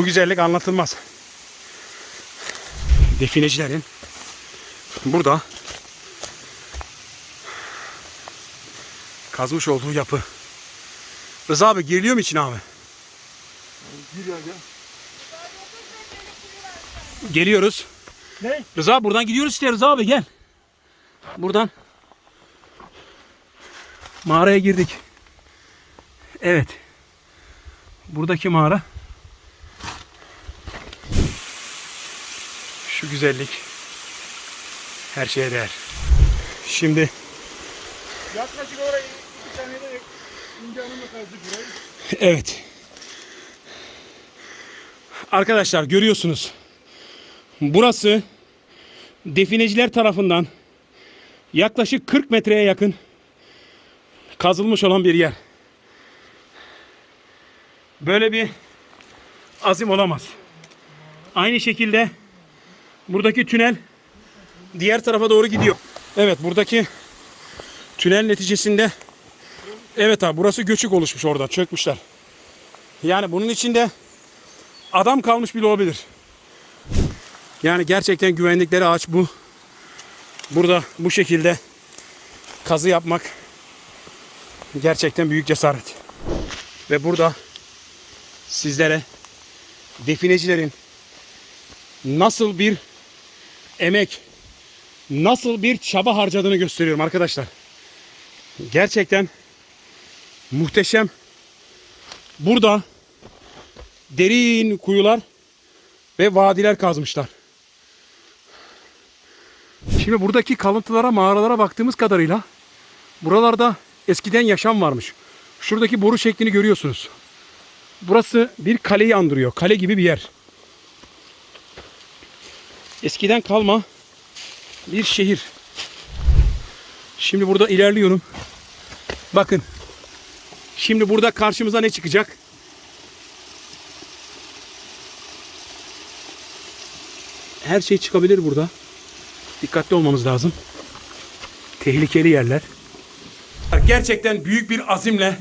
Bu güzellik anlatılmaz. Definecilerin burada kazmış olduğu yapı. Rıza abi geliyor mu içine abi? Gir ya gel. Geliyoruz. Ne? Rıza buradan gidiyoruz işte Rıza abi gel. Buradan mağaraya girdik. Evet. Buradaki mağara şu güzellik her şeye değer. Şimdi Yaklaşık orayı iki tane de ince hanımla kazdık burayı. evet. Arkadaşlar görüyorsunuz. Burası defineciler tarafından yaklaşık 40 metreye yakın kazılmış olan bir yer. Böyle bir azim olamaz. Aynı şekilde buradaki tünel diğer tarafa doğru gidiyor. Evet buradaki tünel neticesinde evet abi burası göçük oluşmuş orada çökmüşler. Yani bunun içinde adam kalmış bile olabilir. Yani gerçekten güvendikleri ağaç bu. Burada bu şekilde kazı yapmak gerçekten büyük cesaret. Ve burada sizlere definecilerin nasıl bir emek, nasıl bir çaba harcadığını gösteriyorum arkadaşlar. Gerçekten muhteşem. Burada derin kuyular ve vadiler kazmışlar. Şimdi buradaki kalıntılara, mağaralara baktığımız kadarıyla buralarda eskiden yaşam varmış. Şuradaki boru şeklini görüyorsunuz. Burası bir kaleyi andırıyor. Kale gibi bir yer. Eskiden kalma bir şehir. Şimdi burada ilerliyorum. Bakın. Şimdi burada karşımıza ne çıkacak? Her şey çıkabilir burada. Dikkatli olmamız lazım. Tehlikeli yerler. Gerçekten büyük bir azimle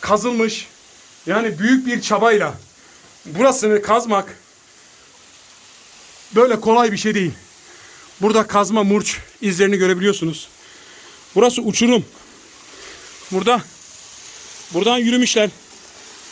kazılmış yani büyük bir çabayla burasını kazmak böyle kolay bir şey değil. Burada kazma murç izlerini görebiliyorsunuz. Burası uçurum. Burada buradan yürümüşler.